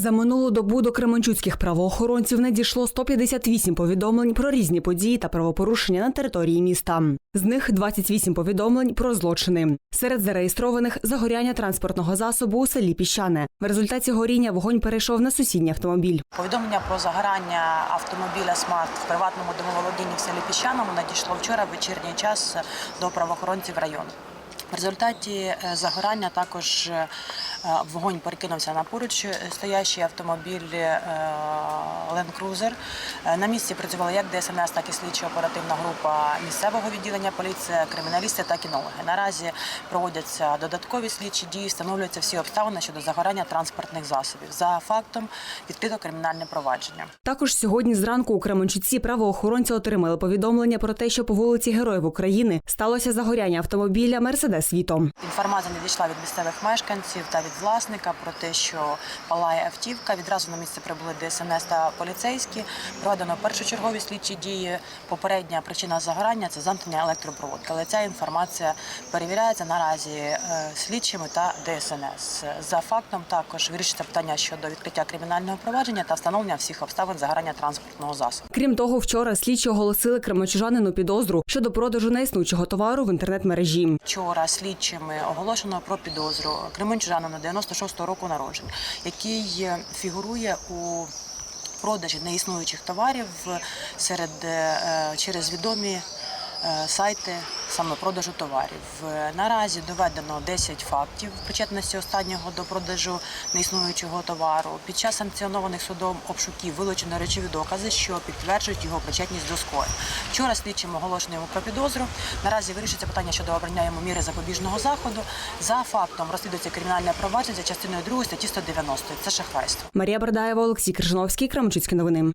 За минулу добу до кременчуцьких правоохоронців надійшло 158 повідомлень про різні події та правопорушення на території міста. З них 28 повідомлень про злочини. Серед зареєстрованих загоряння транспортного засобу у селі Піщане. В результаті горіння вогонь перейшов на сусідній автомобіль. Повідомлення про загорання автомобіля Смарт в приватному домоволодінні в селі Піщаному надійшло вчора в вечірній час до правоохоронців району. В результаті е, загорання також е, вогонь перекинувся на поруч стоящий автомобіль е, Land Cruiser. Е, На місці працювали як ДСНС, так і слідчо-оперативна група місцевого відділення поліції, криміналісти та кінологи. Наразі проводяться додаткові слідчі дії, встановлюються всі обставини щодо загорання транспортних засобів. За фактом відкрито кримінальне провадження. Також сьогодні зранку у Кременчуці правоохоронці отримали повідомлення про те, що по вулиці Героїв України сталося загоряння автомобіля Мерседес Віто. Інформація надійшла від місцевих мешканців та від власника про те, що палає автівка. Відразу на місце прибули ДСНС та поліцейські. Проведено першочергові слідчі дії. Попередня причина загорання це замкнення електропроводки. Але ця інформація перевіряється наразі е, слідчими та ДСНС. За фактом також вирішиться питання щодо відкриття кримінального провадження та встановлення всіх обставин загорання транспортного засобу. Крім того, вчора слідчі оголосили кременчужанину підозру щодо продажу неіснуючого товару в інтернет-мережі. Вчора слідчими оголошено про підозру Кременчужанину 96-го року народження, який е, фігурує у продажі неіснуючих товарів серед е, через відомі е, сайти саме продажу товарів. Е, Наразі доведено 10 фактів причетності останнього до продажу неіснуючого товару. Під час санкціонованих судом обшуків вилучено речові докази, що підтверджують його причетність до скоєння. Вчора слідчим оголошено йому про підозру. Наразі вирішиться питання щодо обрання йому міри запобіжного заходу. За фактом розслідується кримінальне провадження за частиною 2 статті 190. Це шахрайство. Марія Бардаєва, Олексій Крижановський, Кременчуцькі новини.